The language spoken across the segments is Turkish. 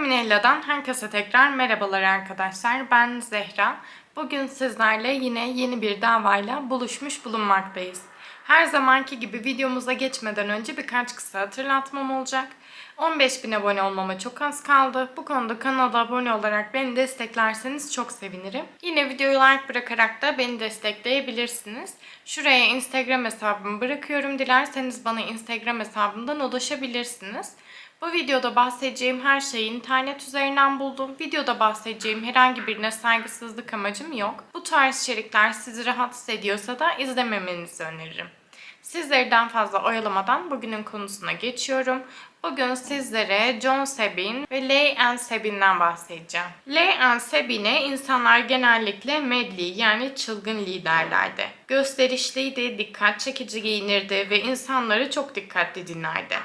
Minella'dan herkese tekrar merhabalar arkadaşlar. Ben Zehra. Bugün sizlerle yine yeni bir davayla buluşmuş bulunmaktayız. Her zamanki gibi videomuza geçmeden önce birkaç kısa hatırlatmam olacak. 15.000 abone olmama çok az kaldı. Bu konuda kanala abone olarak beni desteklerseniz çok sevinirim. Yine videoyu like bırakarak da beni destekleyebilirsiniz. Şuraya Instagram hesabımı bırakıyorum. Dilerseniz bana Instagram hesabımdan ulaşabilirsiniz. Bu videoda bahsedeceğim her şeyi internet üzerinden buldum. Videoda bahsedeceğim herhangi birine saygısızlık amacım yok. Bu tarz içerikler sizi rahatsız ediyorsa da izlememenizi öneririm. Sizlerden fazla oyalamadan bugünün konusuna geçiyorum. Bugün sizlere John Sabin ve Leigh Ann Sabin'den bahsedeceğim. Leigh Ann Sabin'e insanlar genellikle medli yani çılgın liderlerdi. Gösterişliydi, dikkat çekici giyinirdi ve insanları çok dikkatli dinlerdi.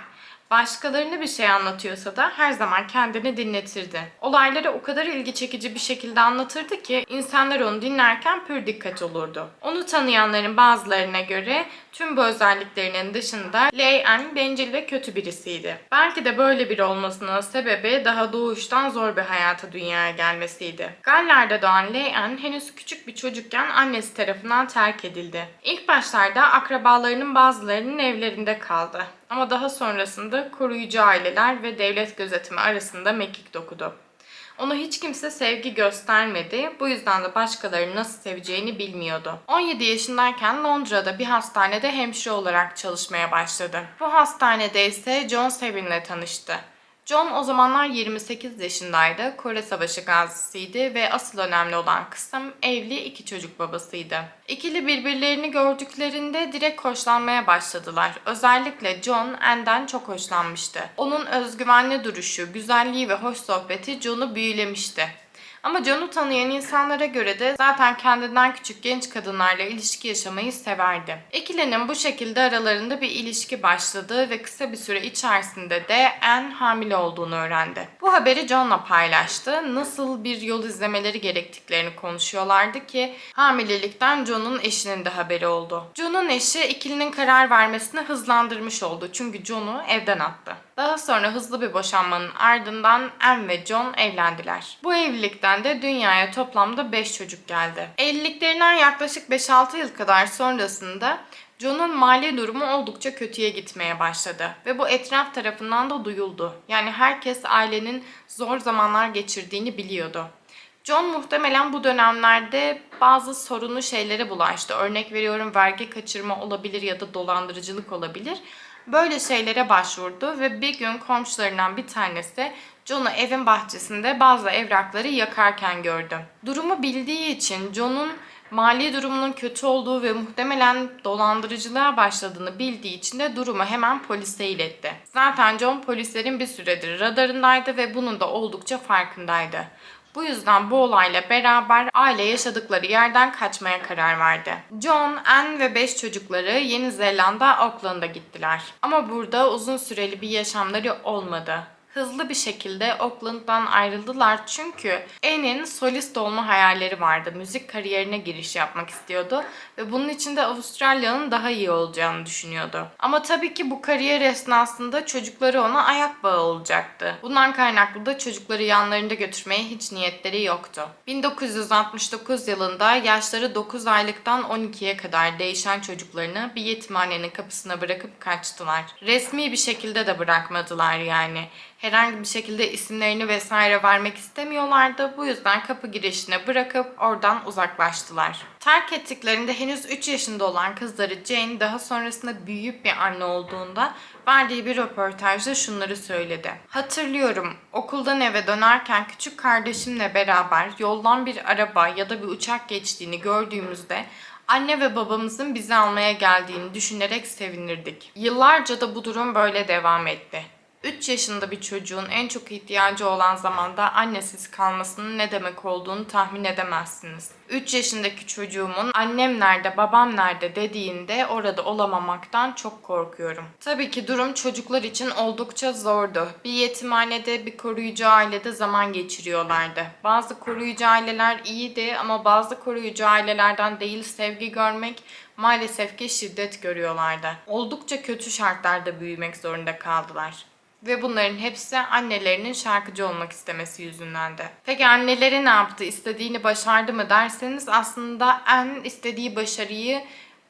Başkalarına bir şey anlatıyorsa da her zaman kendini dinletirdi. Olayları o kadar ilgi çekici bir şekilde anlatırdı ki insanlar onu dinlerken pür dikkat olurdu. Onu tanıyanların bazılarına göre tüm bu özelliklerinin dışında Ann bencil ve kötü birisiydi. Belki de böyle biri olmasının sebebi daha doğuştan zor bir hayata dünyaya gelmesiydi. Galler'de doğan Ann henüz küçük bir çocukken annesi tarafından terk edildi. İlk başlarda akrabalarının bazılarının evlerinde kaldı. Ama daha sonrasında koruyucu aileler ve devlet gözetimi arasında mekik dokudu. Ona hiç kimse sevgi göstermedi. Bu yüzden de başkalarını nasıl seveceğini bilmiyordu. 17 yaşındayken Londra'da bir hastanede hemşire olarak çalışmaya başladı. Bu hastanede ise John Sabin'le tanıştı. John o zamanlar 28 yaşındaydı. Kore Savaşı gazisiydi ve asıl önemli olan kısım evli iki çocuk babasıydı. İkili birbirlerini gördüklerinde direkt hoşlanmaya başladılar. Özellikle John Anne'den çok hoşlanmıştı. Onun özgüvenli duruşu, güzelliği ve hoş sohbeti John'u büyülemişti. Ama John'u tanıyan insanlara göre de zaten kendinden küçük genç kadınlarla ilişki yaşamayı severdi. İkilinin bu şekilde aralarında bir ilişki başladı ve kısa bir süre içerisinde de Anne hamile olduğunu öğrendi. Bu haberi John'la paylaştı. Nasıl bir yol izlemeleri gerektiklerini konuşuyorlardı ki hamilelikten John'un eşinin de haberi oldu. John'un eşi ikilinin karar vermesini hızlandırmış oldu çünkü John'u evden attı. Daha sonra hızlı bir boşanmanın ardından Anne ve John evlendiler. Bu evlilikten de dünyaya toplamda 5 çocuk geldi. Evliliklerinden yaklaşık 5-6 yıl kadar sonrasında John'un mali durumu oldukça kötüye gitmeye başladı ve bu etraf tarafından da duyuldu. Yani herkes ailenin zor zamanlar geçirdiğini biliyordu. John muhtemelen bu dönemlerde bazı sorunlu şeylere bulaştı. Örnek veriyorum vergi kaçırma olabilir ya da dolandırıcılık olabilir. Böyle şeylere başvurdu ve bir gün komşularından bir tanesi John'u evin bahçesinde bazı evrakları yakarken gördü. Durumu bildiği için John'un mali durumunun kötü olduğu ve muhtemelen dolandırıcılığa başladığını bildiği için de durumu hemen polise iletti. Zaten John polislerin bir süredir radarındaydı ve bunun da oldukça farkındaydı. Bu yüzden bu olayla beraber aile yaşadıkları yerden kaçmaya karar verdi. John, Anne ve 5 çocukları Yeni Zelanda Auckland'a gittiler. Ama burada uzun süreli bir yaşamları olmadı hızlı bir şekilde Auckland'dan ayrıldılar çünkü Anne'in solist olma hayalleri vardı. Müzik kariyerine giriş yapmak istiyordu ve bunun için de Avustralya'nın daha iyi olacağını düşünüyordu. Ama tabii ki bu kariyer esnasında çocukları ona ayak bağı olacaktı. Bundan kaynaklı da çocukları yanlarında götürmeye hiç niyetleri yoktu. 1969 yılında yaşları 9 aylıktan 12'ye kadar değişen çocuklarını bir yetimhanenin kapısına bırakıp kaçtılar. Resmi bir şekilde de bırakmadılar yani herhangi bir şekilde isimlerini vesaire vermek istemiyorlardı. Bu yüzden kapı girişine bırakıp oradan uzaklaştılar. Terk ettiklerinde henüz 3 yaşında olan kızları Jane daha sonrasında büyüyüp bir anne olduğunda verdiği bir röportajda şunları söyledi. Hatırlıyorum okuldan eve dönerken küçük kardeşimle beraber yoldan bir araba ya da bir uçak geçtiğini gördüğümüzde anne ve babamızın bizi almaya geldiğini düşünerek sevinirdik. Yıllarca da bu durum böyle devam etti. 3 yaşında bir çocuğun en çok ihtiyacı olan zamanda annesiz kalmasının ne demek olduğunu tahmin edemezsiniz. 3 yaşındaki çocuğumun annem nerede, babam nerede dediğinde orada olamamaktan çok korkuyorum. Tabii ki durum çocuklar için oldukça zordu. Bir yetimhanede, bir koruyucu ailede zaman geçiriyorlardı. Bazı koruyucu aileler iyiydi ama bazı koruyucu ailelerden değil sevgi görmek maalesef ki şiddet görüyorlardı. Oldukça kötü şartlarda büyümek zorunda kaldılar. Ve bunların hepsi annelerinin şarkıcı olmak istemesi yüzündendi. Peki anneleri ne yaptı? İstediğini başardı mı derseniz aslında en istediği başarıyı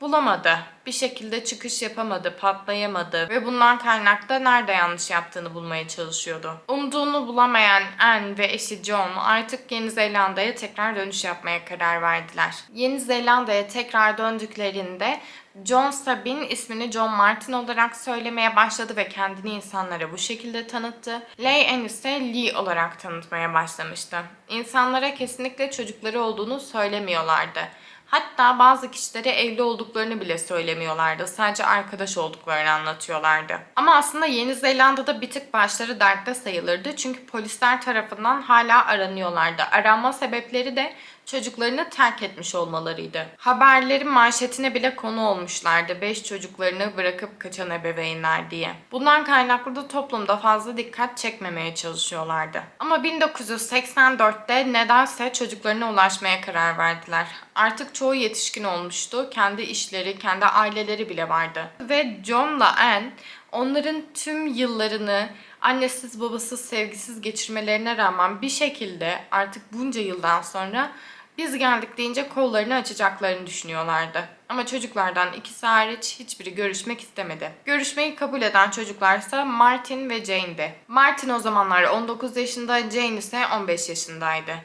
bulamadı. Bir şekilde çıkış yapamadı, patlayamadı ve bundan kaynaklı da nerede yanlış yaptığını bulmaya çalışıyordu. Umduğunu bulamayan Anne ve eşi John artık Yeni Zelanda'ya tekrar dönüş yapmaya karar verdiler. Yeni Zelanda'ya tekrar döndüklerinde John Sabin ismini John Martin olarak söylemeye başladı ve kendini insanlara bu şekilde tanıttı. Leigh ise Lee olarak tanıtmaya başlamıştı. İnsanlara kesinlikle çocukları olduğunu söylemiyorlardı. Hatta bazı kişilere evli olduklarını bile söylemiyorlardı. Sadece arkadaş olduklarını anlatıyorlardı. Ama aslında Yeni Zelanda'da bir tık başları dertte sayılırdı. Çünkü polisler tarafından hala aranıyorlardı. Aranma sebepleri de çocuklarını terk etmiş olmalarıydı. Haberlerin manşetine bile konu olmuşlardı. 5 çocuklarını bırakıp kaçan ebeveynler diye. Bundan kaynaklı da toplumda fazla dikkat çekmemeye çalışıyorlardı. Ama 1984'te nedense çocuklarına ulaşmaya karar verdiler. Artık çoğu yetişkin olmuştu. Kendi işleri, kendi aileleri bile vardı. Ve John'la Anne onların tüm yıllarını annesiz babasız sevgisiz geçirmelerine rağmen bir şekilde artık bunca yıldan sonra biz geldik deyince kollarını açacaklarını düşünüyorlardı. Ama çocuklardan ikisi hariç hiçbiri görüşmek istemedi. Görüşmeyi kabul eden çocuklarsa Martin ve Jane'di. Martin o zamanlar 19 yaşında, Jane ise 15 yaşındaydı.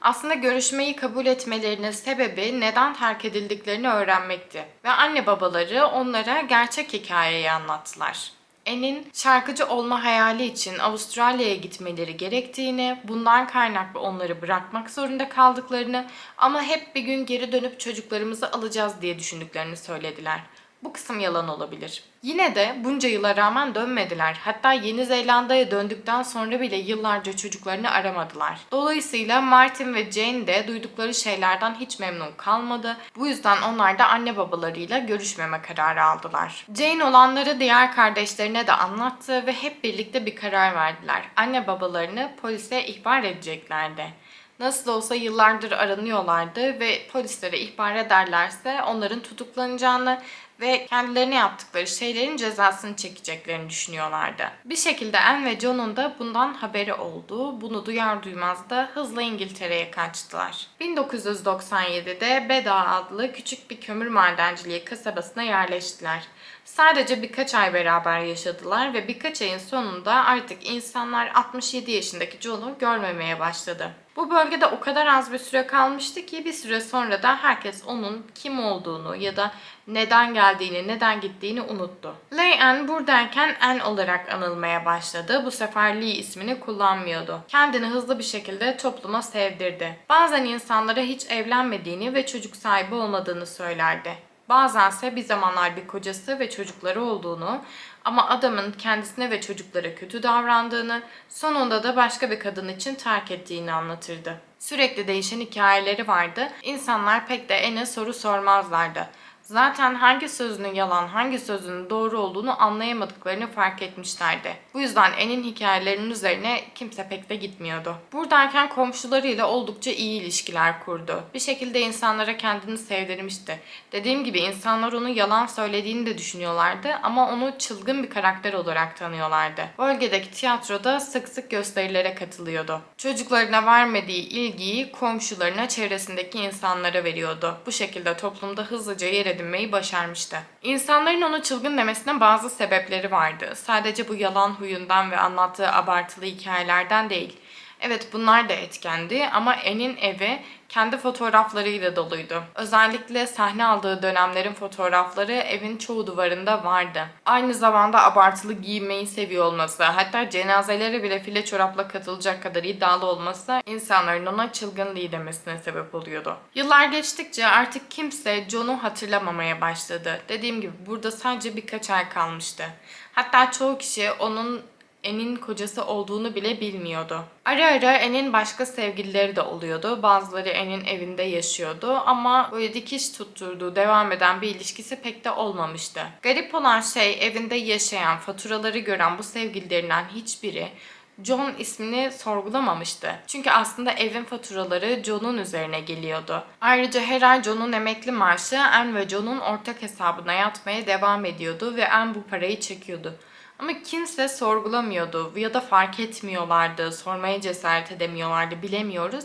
Aslında görüşmeyi kabul etmelerinin sebebi neden terk edildiklerini öğrenmekti. Ve anne babaları onlara gerçek hikayeyi anlattılar. En'in şarkıcı olma hayali için Avustralya'ya gitmeleri gerektiğini, bundan kaynaklı onları bırakmak zorunda kaldıklarını ama hep bir gün geri dönüp çocuklarımızı alacağız diye düşündüklerini söylediler. Bu kısım yalan olabilir. Yine de bunca yıla rağmen dönmediler. Hatta Yeni Zelanda'ya döndükten sonra bile yıllarca çocuklarını aramadılar. Dolayısıyla Martin ve Jane de duydukları şeylerden hiç memnun kalmadı. Bu yüzden onlar da anne babalarıyla görüşmeme kararı aldılar. Jane olanları diğer kardeşlerine de anlattı ve hep birlikte bir karar verdiler. Anne babalarını polise ihbar edeceklerdi. Nasıl olsa yıllardır aranıyorlardı ve polislere ihbar ederlerse onların tutuklanacağını ve kendilerine yaptıkları şeylerin cezasını çekeceklerini düşünüyorlardı. Bir şekilde Anne ve John'un da bundan haberi oldu. Bunu duyar duymaz da hızla İngiltere'ye kaçtılar. 1997'de Beda adlı küçük bir kömür madenciliği kasabasına yerleştiler. Sadece birkaç ay beraber yaşadılar ve birkaç ayın sonunda artık insanlar 67 yaşındaki John'u görmemeye başladı. Bu bölgede o kadar az bir süre kalmıştı ki bir süre sonra da herkes onun kim olduğunu ya da neden geldiğini, neden gittiğini unuttu. Lei Anne buradayken Anne olarak anılmaya başladı. Bu sefer Lee ismini kullanmıyordu. Kendini hızlı bir şekilde topluma sevdirdi. Bazen insanlara hiç evlenmediğini ve çocuk sahibi olmadığını söylerdi. Bazense bir zamanlar bir kocası ve çocukları olduğunu ama adamın kendisine ve çocuklara kötü davrandığını, sonunda da başka bir kadın için terk ettiğini anlatırdı. Sürekli değişen hikayeleri vardı. İnsanlar pek de ene soru sormazlardı. Zaten hangi sözünün yalan, hangi sözünün doğru olduğunu anlayamadıklarını fark etmişlerdi. Bu yüzden En'in hikayelerinin üzerine kimse pek de gitmiyordu. Buradayken komşularıyla oldukça iyi ilişkiler kurdu. Bir şekilde insanlara kendini sevdirmişti. Dediğim gibi insanlar onu yalan söylediğini de düşünüyorlardı ama onu çılgın bir karakter olarak tanıyorlardı. Bölgedeki tiyatroda sık sık gösterilere katılıyordu. Çocuklarına vermediği ilgiyi komşularına, çevresindeki insanlara veriyordu. Bu şekilde toplumda hızlıca yer edinmeyi başarmıştı. İnsanların onu çılgın demesine bazı sebepleri vardı. Sadece bu yalan huyundan ve anlattığı abartılı hikayelerden değil. Evet bunlar da etkendi ama En'in evi kendi fotoğraflarıyla doluydu. Özellikle sahne aldığı dönemlerin fotoğrafları evin çoğu duvarında vardı. Aynı zamanda abartılı giyinmeyi seviyor olması, hatta cenazelere bile file çorapla katılacak kadar iddialı olması insanların ona çılgın demesine sebep oluyordu. Yıllar geçtikçe artık kimse John'u hatırlamamaya başladı. Dediğim gibi burada sadece birkaç ay kalmıştı. Hatta çoğu kişi onun En'in kocası olduğunu bile bilmiyordu. Ara ara En'in başka sevgilileri de oluyordu. Bazıları En'in evinde yaşıyordu ama böyle dikiş tutturduğu devam eden bir ilişkisi pek de olmamıştı. Garip olan şey evinde yaşayan, faturaları gören bu sevgililerinden hiçbiri John ismini sorgulamamıştı. Çünkü aslında evin faturaları John'un üzerine geliyordu. Ayrıca her ay John'un emekli maaşı Anne ve John'un ortak hesabına yatmaya devam ediyordu ve Anne bu parayı çekiyordu. Ama kimse sorgulamıyordu ya da fark etmiyorlardı, sormaya cesaret edemiyorlardı, bilemiyoruz.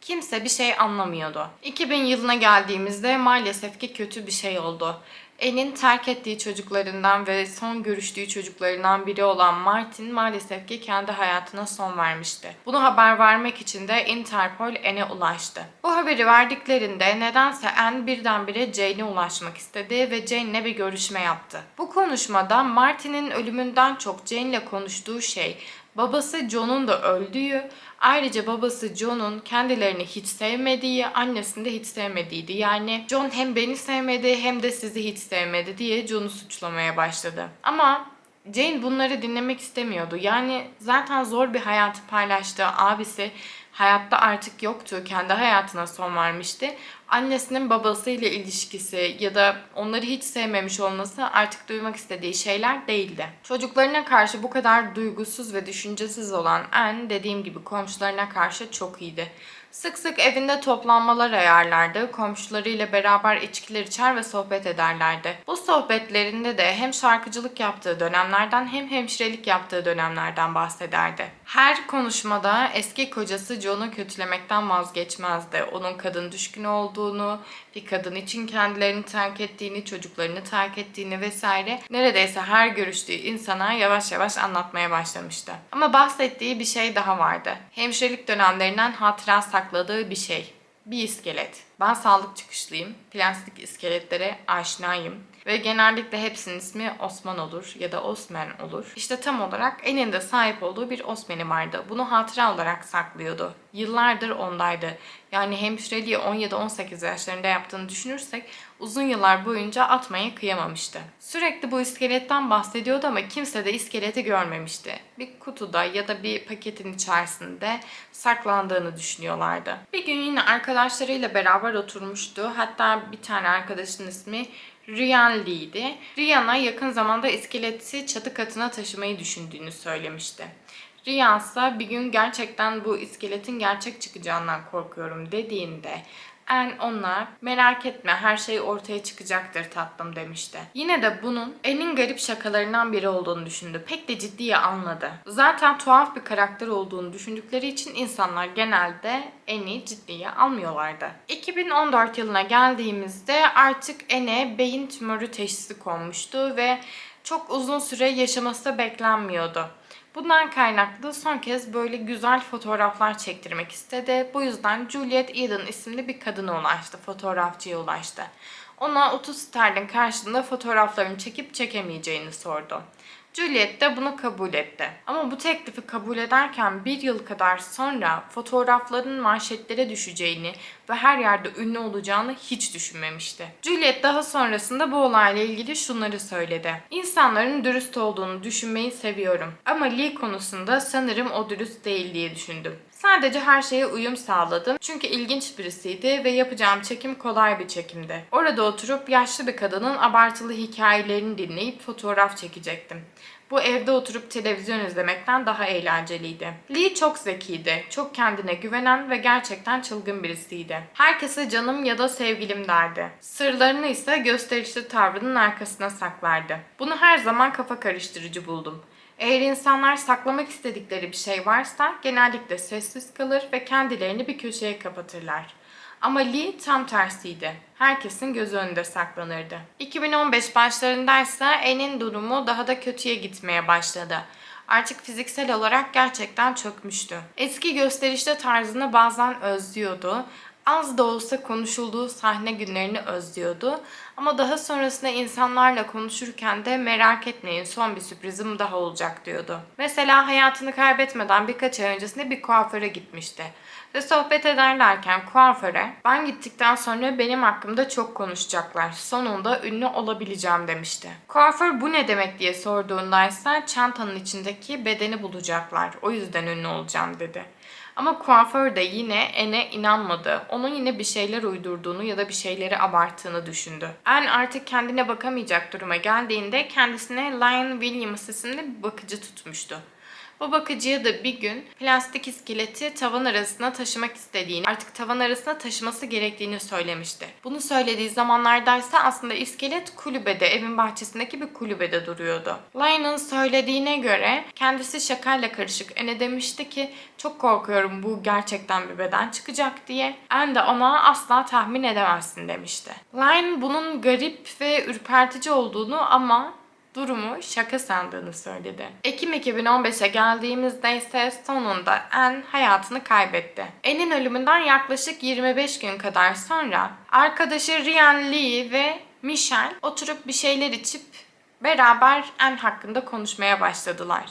Kimse bir şey anlamıyordu. 2000 yılına geldiğimizde maalesef ki kötü bir şey oldu. En'in terk ettiği çocuklarından ve son görüştüğü çocuklarından biri olan Martin maalesef ki kendi hayatına son vermişti. Bunu haber vermek için de Interpol En'e ulaştı. Bu haberi verdiklerinde nedense En birdenbire Jane'e ulaşmak istedi ve Jane'le bir görüşme yaptı. Bu konuşmada Martin'in ölümünden çok Jane'le konuştuğu şey babası John'un da öldüğü, ayrıca babası John'un kendilerini hiç sevmediği, annesini de hiç sevmediğiydi. Yani John hem beni sevmedi hem de sizi hiç sevmedi diye John'u suçlamaya başladı. Ama Jane bunları dinlemek istemiyordu. Yani zaten zor bir hayatı paylaştığı abisi hayatta artık yoktu. Kendi hayatına son vermişti. Annesinin babasıyla ilişkisi ya da onları hiç sevmemiş olması artık duymak istediği şeyler değildi. Çocuklarına karşı bu kadar duygusuz ve düşüncesiz olan Anne dediğim gibi komşularına karşı çok iyiydi. Sık sık evinde toplanmalar ayarlardı. Komşularıyla beraber içkiler içer ve sohbet ederlerdi. Bu sohbetlerinde de hem şarkıcılık yaptığı dönemlerden hem hemşirelik yaptığı dönemlerden bahsederdi. Her konuşmada eski kocası John'u kötülemekten vazgeçmezdi. Onun kadın düşkünü olduğunu, bir kadın için kendilerini terk ettiğini, çocuklarını terk ettiğini vesaire neredeyse her görüştüğü insana yavaş yavaş anlatmaya başlamıştı. Ama bahsettiği bir şey daha vardı. Hemşirelik dönemlerinden hatıra sakladığı bir şey. Bir iskelet. Ben sağlık çıkışlıyım. Plastik iskeletlere aşinayım. Ve genellikle hepsinin ismi Osman olur ya da Osman olur. İşte tam olarak eninde sahip olduğu bir Osman'i vardı. Bunu hatıra olarak saklıyordu. Yıllardır ondaydı. Yani hemşireliği 17-18 yaşlarında yaptığını düşünürsek uzun yıllar boyunca atmaya kıyamamıştı. Sürekli bu iskeletten bahsediyordu ama kimse de iskeleti görmemişti. Bir kutuda ya da bir paketin içerisinde saklandığını düşünüyorlardı. Bir gün yine arkadaşlarıyla beraber oturmuştu. Hatta bir tane arkadaşın ismi Rian Lee'di. Rihan'a yakın zamanda iskeleti çatı katına taşımayı düşündüğünü söylemişti. Rian ise bir gün gerçekten bu iskeletin gerçek çıkacağından korkuyorum dediğinde En ona merak etme her şey ortaya çıkacaktır tatlım demişti. Yine de bunun En'in garip şakalarından biri olduğunu düşündü. Pek de ciddiye almadı. Zaten tuhaf bir karakter olduğunu düşündükleri için insanlar genelde En'i ciddiye almıyorlardı. 2014 yılına geldiğimizde artık En'e beyin tümörü teşhisi konmuştu ve çok uzun süre yaşaması da beklenmiyordu. Bundan kaynaklı son kez böyle güzel fotoğraflar çektirmek istedi. Bu yüzden Juliet Eden isimli bir kadına ulaştı, fotoğrafçıya ulaştı. Ona 30 sterlin karşılığında fotoğraflarını çekip çekemeyeceğini sordu. Juliet de bunu kabul etti. Ama bu teklifi kabul ederken bir yıl kadar sonra fotoğrafların manşetlere düşeceğini ve her yerde ünlü olacağını hiç düşünmemişti. Juliet daha sonrasında bu olayla ilgili şunları söyledi. İnsanların dürüst olduğunu düşünmeyi seviyorum. Ama Lee konusunda sanırım o dürüst değil diye düşündüm. Sadece her şeye uyum sağladım. Çünkü ilginç birisiydi ve yapacağım çekim kolay bir çekimdi. Orada oturup yaşlı bir kadının abartılı hikayelerini dinleyip fotoğraf çekecektim. Bu evde oturup televizyon izlemekten daha eğlenceliydi. Lee çok zekiydi, çok kendine güvenen ve gerçekten çılgın birisiydi. Herkese canım ya da sevgilim derdi. Sırlarını ise gösterişli tavrının arkasına saklardı. Bunu her zaman kafa karıştırıcı buldum. Eğer insanlar saklamak istedikleri bir şey varsa genellikle sessiz kalır ve kendilerini bir köşeye kapatırlar. Ama Lee tam tersiydi. Herkesin gözü önünde saklanırdı. 2015 başlarındaysa Anne'in durumu daha da kötüye gitmeye başladı. Artık fiziksel olarak gerçekten çökmüştü. Eski gösterişte tarzını bazen özlüyordu. Az da olsa konuşulduğu sahne günlerini özlüyordu. Ama daha sonrasında insanlarla konuşurken de merak etmeyin son bir sürprizim daha olacak diyordu. Mesela hayatını kaybetmeden birkaç ay öncesinde bir kuaföre gitmişti. Ve sohbet ederlerken kuaföre ben gittikten sonra benim hakkımda çok konuşacaklar. Sonunda ünlü olabileceğim demişti. Kuaför bu ne demek diye sorduğunda ise çantanın içindeki bedeni bulacaklar. O yüzden ünlü olacağım dedi. Ama kuaför de yine En'e inanmadı. Onun yine bir şeyler uydurduğunu ya da bir şeyleri abarttığını düşündü. En artık kendine bakamayacak duruma geldiğinde kendisine Lion Williams isimli bir bakıcı tutmuştu. Bu bakıcıya da bir gün plastik iskeleti tavan arasına taşımak istediğini, artık tavan arasına taşıması gerektiğini söylemişti. Bunu söylediği zamanlardaysa aslında iskelet kulübede, evin bahçesindeki bir kulübede duruyordu. Lion'ın söylediğine göre kendisi şakayla karışık. Ene demişti ki çok korkuyorum bu gerçekten bir beden çıkacak diye. En de ona asla tahmin edemezsin demişti. Lion bunun garip ve ürpertici olduğunu ama durumu şaka sandığını söyledi. Ekim 2015'e geldiğimizde ise sonunda Anne hayatını kaybetti. Anne'in ölümünden yaklaşık 25 gün kadar sonra arkadaşı Ryan Lee ve Michelle oturup bir şeyler içip beraber Anne hakkında konuşmaya başladılar.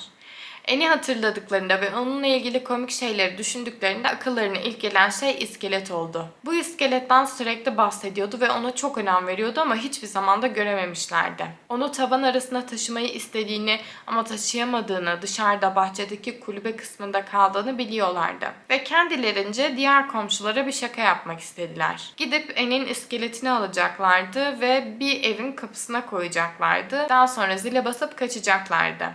Eni hatırladıklarında ve onunla ilgili komik şeyleri düşündüklerinde akıllarına ilk gelen şey iskelet oldu. Bu iskeletten sürekli bahsediyordu ve ona çok önem veriyordu ama hiçbir zaman da görememişlerdi. Onu tavan arasına taşımayı istediğini ama taşıyamadığını, dışarıda bahçedeki kulübe kısmında kaldığını biliyorlardı. Ve kendilerince diğer komşulara bir şaka yapmak istediler. Gidip En'in iskeletini alacaklardı ve bir evin kapısına koyacaklardı. Daha sonra zile basıp kaçacaklardı.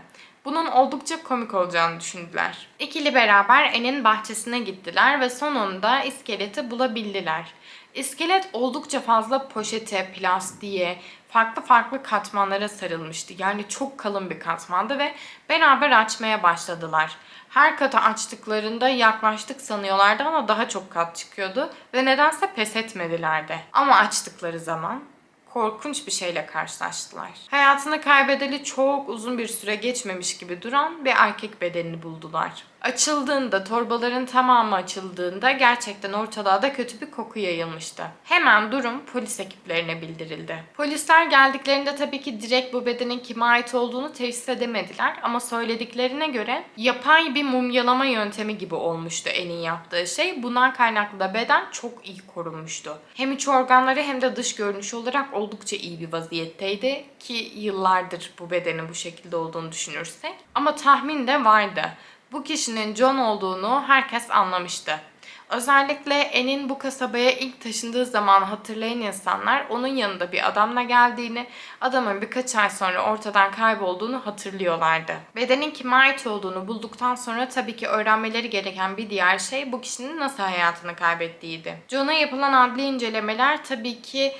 Bunun oldukça komik olacağını düşündüler. İkili beraber En'in bahçesine gittiler ve sonunda iskeleti bulabildiler. İskelet oldukça fazla poşete, plastiğe, farklı farklı katmanlara sarılmıştı. Yani çok kalın bir katmandı ve beraber açmaya başladılar. Her katı açtıklarında yaklaştık sanıyorlardı ama daha çok kat çıkıyordu ve nedense pes etmediler de. Ama açtıkları zaman korkunç bir şeyle karşılaştılar. Hayatını kaybedeli çok uzun bir süre geçmemiş gibi duran bir erkek bedenini buldular. Açıldığında, torbaların tamamı açıldığında gerçekten ortalığa da kötü bir koku yayılmıştı. Hemen durum polis ekiplerine bildirildi. Polisler geldiklerinde tabii ki direkt bu bedenin kime ait olduğunu teşhis edemediler ama söylediklerine göre yapay bir mumyalama yöntemi gibi olmuştu En'in yaptığı şey. Bundan kaynaklı da beden çok iyi korunmuştu. Hem iç organları hem de dış görünüş olarak oldukça iyi bir vaziyetteydi ki yıllardır bu bedenin bu şekilde olduğunu düşünürsek. Ama tahmin de vardı. Bu kişinin John olduğunu herkes anlamıştı. Özellikle En'in bu kasabaya ilk taşındığı zaman hatırlayan insanlar onun yanında bir adamla geldiğini, adamın birkaç ay sonra ortadan kaybolduğunu hatırlıyorlardı. Bedenin kime ait olduğunu bulduktan sonra tabii ki öğrenmeleri gereken bir diğer şey bu kişinin nasıl hayatını kaybettiğiydi. John'a yapılan adli incelemeler tabii ki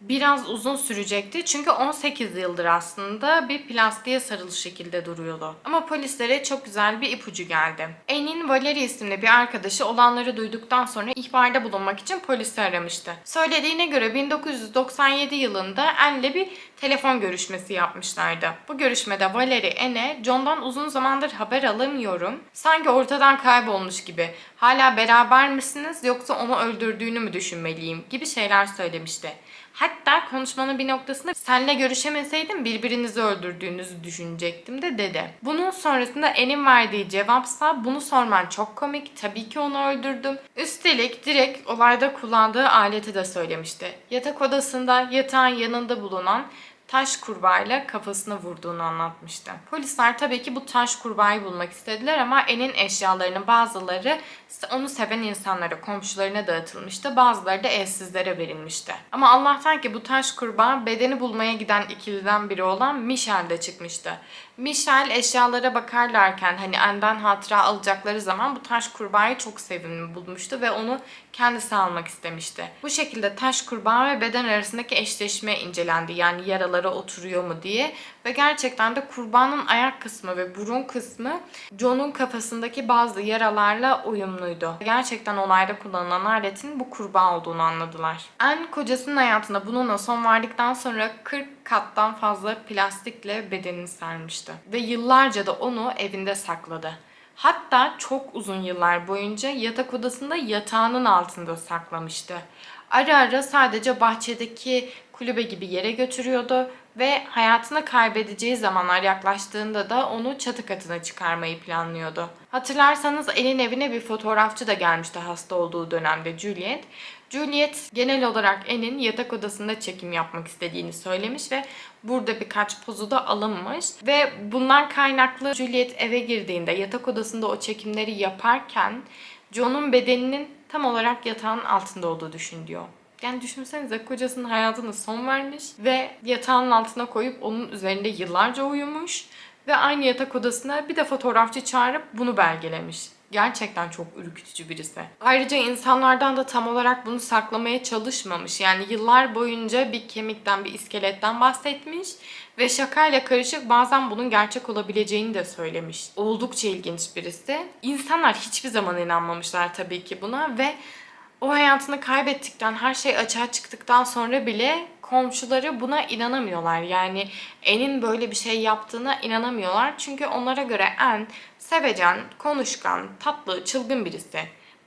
biraz uzun sürecekti. Çünkü 18 yıldır aslında bir plastiğe sarılı şekilde duruyordu. Ama polislere çok güzel bir ipucu geldi. Anne'in Valerie isimli bir arkadaşı olanları duyduktan sonra ihbarda bulunmak için polisi aramıştı. Söylediğine göre 1997 yılında Anne'le bir telefon görüşmesi yapmışlardı. Bu görüşmede Valerie Anne, John'dan uzun zamandır haber alamıyorum. Sanki ortadan kaybolmuş gibi. Hala beraber misiniz yoksa onu öldürdüğünü mü düşünmeliyim gibi şeyler söylemişti. Hatta konuşmanın bir noktasında senle görüşemeseydim birbirinizi öldürdüğünüzü düşünecektim de dedi. Bunun sonrasında En'in verdiği cevapsa bunu sorman çok komik. Tabii ki onu öldürdüm. Üstelik direkt olayda kullandığı aleti de söylemişti. Yatak odasında yatağın yanında bulunan taş kurbağayla kafasına vurduğunu anlatmıştı. Polisler tabii ki bu taş kurbağayı bulmak istediler ama En'in eşyalarının bazıları onu seven insanlara, komşularına dağıtılmıştı. Bazıları da evsizlere verilmişti. Ama Allah'tan ki bu taş kurbağa bedeni bulmaya giden ikiliden biri olan Michel'de çıkmıştı. Michel eşyalara bakarlarken hani Anne'den hatıra alacakları zaman bu taş kurbağayı çok sevimli bulmuştu ve onu kendisi almak istemişti. Bu şekilde taş kurbağa ve beden arasındaki eşleşme incelendi. Yani yaralara oturuyor mu diye ve gerçekten de kurbanın ayak kısmı ve burun kısmı John'un kafasındaki bazı yaralarla uyumluydu. Gerçekten olayda kullanılan aletin bu kurbağa olduğunu anladılar. Anne kocasının hayatına bununla son verdikten sonra 40 kattan fazla plastikle bedenini sarmıştı. Ve yıllarca da onu evinde sakladı. Hatta çok uzun yıllar boyunca yatak odasında yatağının altında saklamıştı. Ara ara sadece bahçedeki kulübe gibi yere götürüyordu ve hayatını kaybedeceği zamanlar yaklaştığında da onu çatı katına çıkarmayı planlıyordu. Hatırlarsanız elin evine bir fotoğrafçı da gelmişti hasta olduğu dönemde Juliet. Juliet genel olarak Anne'in yatak odasında çekim yapmak istediğini söylemiş ve burada birkaç pozu da alınmış. Ve bundan kaynaklı Juliet eve girdiğinde yatak odasında o çekimleri yaparken John'un bedeninin tam olarak yatağın altında olduğu düşünülüyor. Yani düşünsenize kocasının hayatına son vermiş ve yatağın altına koyup onun üzerinde yıllarca uyumuş ve aynı yatak odasına bir de fotoğrafçı çağırıp bunu belgelemiş. Gerçekten çok ürkütücü birisi. Ayrıca insanlardan da tam olarak bunu saklamaya çalışmamış. Yani yıllar boyunca bir kemikten, bir iskeletten bahsetmiş ve şakayla karışık bazen bunun gerçek olabileceğini de söylemiş. Oldukça ilginç birisi. İnsanlar hiçbir zaman inanmamışlar tabii ki buna ve o hayatını kaybettikten, her şey açığa çıktıktan sonra bile komşuları buna inanamıyorlar. Yani En'in böyle bir şey yaptığına inanamıyorlar. Çünkü onlara göre En sevecen, konuşkan, tatlı, çılgın birisi.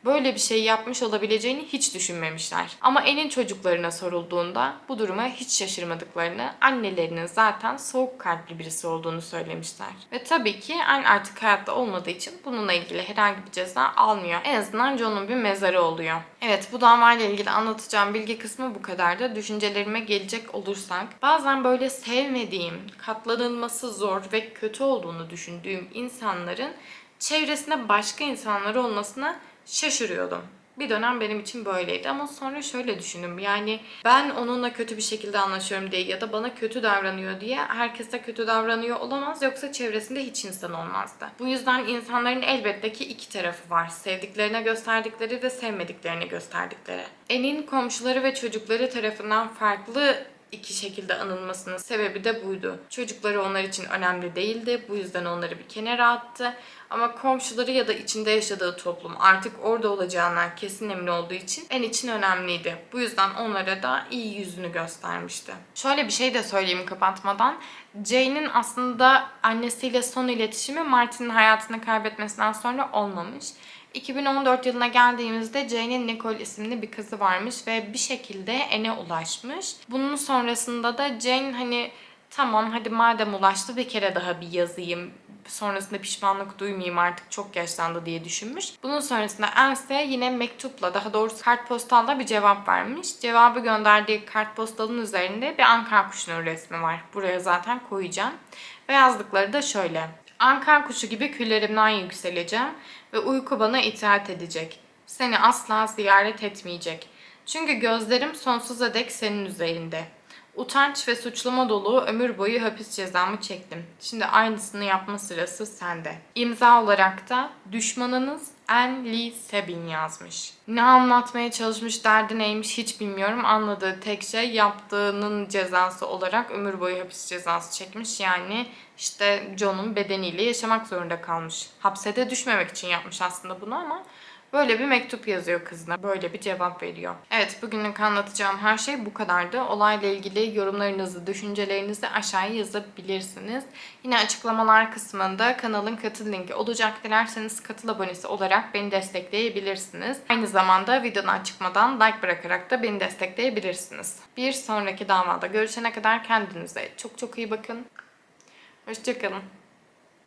Böyle bir şey yapmış olabileceğini hiç düşünmemişler. Ama En'in çocuklarına sorulduğunda bu duruma hiç şaşırmadıklarını, annelerinin zaten soğuk kalpli birisi olduğunu söylemişler. Ve tabii ki En artık hayatta olmadığı için bununla ilgili herhangi bir ceza almıyor. En azından John'un bir mezarı oluyor. Evet bu davayla ilgili anlatacağım bilgi kısmı bu kadardı. Düşüncelerime gelecek olursak bazen böyle sevmediğim, katlanılması zor ve kötü olduğunu düşündüğüm insanların çevresinde başka insanlar olmasına şaşırıyordum. Bir dönem benim için böyleydi ama sonra şöyle düşündüm. Yani ben onunla kötü bir şekilde anlaşıyorum diye ya da bana kötü davranıyor diye herkese kötü davranıyor olamaz yoksa çevresinde hiç insan olmazdı. Bu yüzden insanların elbette ki iki tarafı var. Sevdiklerine gösterdikleri ve sevmediklerine gösterdikleri. En'in komşuları ve çocukları tarafından farklı iki şekilde anılmasının sebebi de buydu. Çocukları onlar için önemli değildi. Bu yüzden onları bir kenara attı. Ama komşuları ya da içinde yaşadığı toplum artık orada olacağından kesin emin olduğu için en için önemliydi. Bu yüzden onlara da iyi yüzünü göstermişti. Şöyle bir şey de söyleyeyim kapatmadan. Jane'in aslında annesiyle son iletişimi Martin'in hayatını kaybetmesinden sonra olmamış. 2014 yılına geldiğimizde Jane'in Nicole isimli bir kızı varmış ve bir şekilde Ene ulaşmış. Bunun sonrasında da Jane hani tamam hadi madem ulaştı bir kere daha bir yazayım sonrasında pişmanlık duymayayım artık çok yaşlandı diye düşünmüş. Bunun sonrasında Anse yine mektupla daha doğrusu kartpostalla bir cevap vermiş. Cevabı gönderdiği kartpostalın üzerinde bir Ankara kuşunun resmi var. Buraya zaten koyacağım. Ve yazdıkları da şöyle. Ankara kuşu gibi küllerimden yükseleceğim ve uyku bana itaat edecek. Seni asla ziyaret etmeyecek. Çünkü gözlerim sonsuza dek senin üzerinde. Utanç ve suçlama dolu ömür boyu hapis cezamı çektim. Şimdi aynısını yapma sırası sende. İmza olarak da düşmanınız En Lee Sebin yazmış. Ne anlatmaya çalışmış, derdi neymiş hiç bilmiyorum. Anladığı tek şey yaptığının cezası olarak ömür boyu hapis cezası çekmiş. Yani işte John'un bedeniyle yaşamak zorunda kalmış. Hapse de düşmemek için yapmış aslında bunu ama Böyle bir mektup yazıyor kızına. Böyle bir cevap veriyor. Evet bugünlük anlatacağım her şey bu kadardı. Olayla ilgili yorumlarınızı, düşüncelerinizi aşağıya yazabilirsiniz. Yine açıklamalar kısmında kanalın katıl linki olacak. Dilerseniz katıl abonesi olarak beni destekleyebilirsiniz. Aynı zamanda videodan çıkmadan like bırakarak da beni destekleyebilirsiniz. Bir sonraki davada görüşene kadar kendinize çok çok iyi bakın. Hoşçakalın.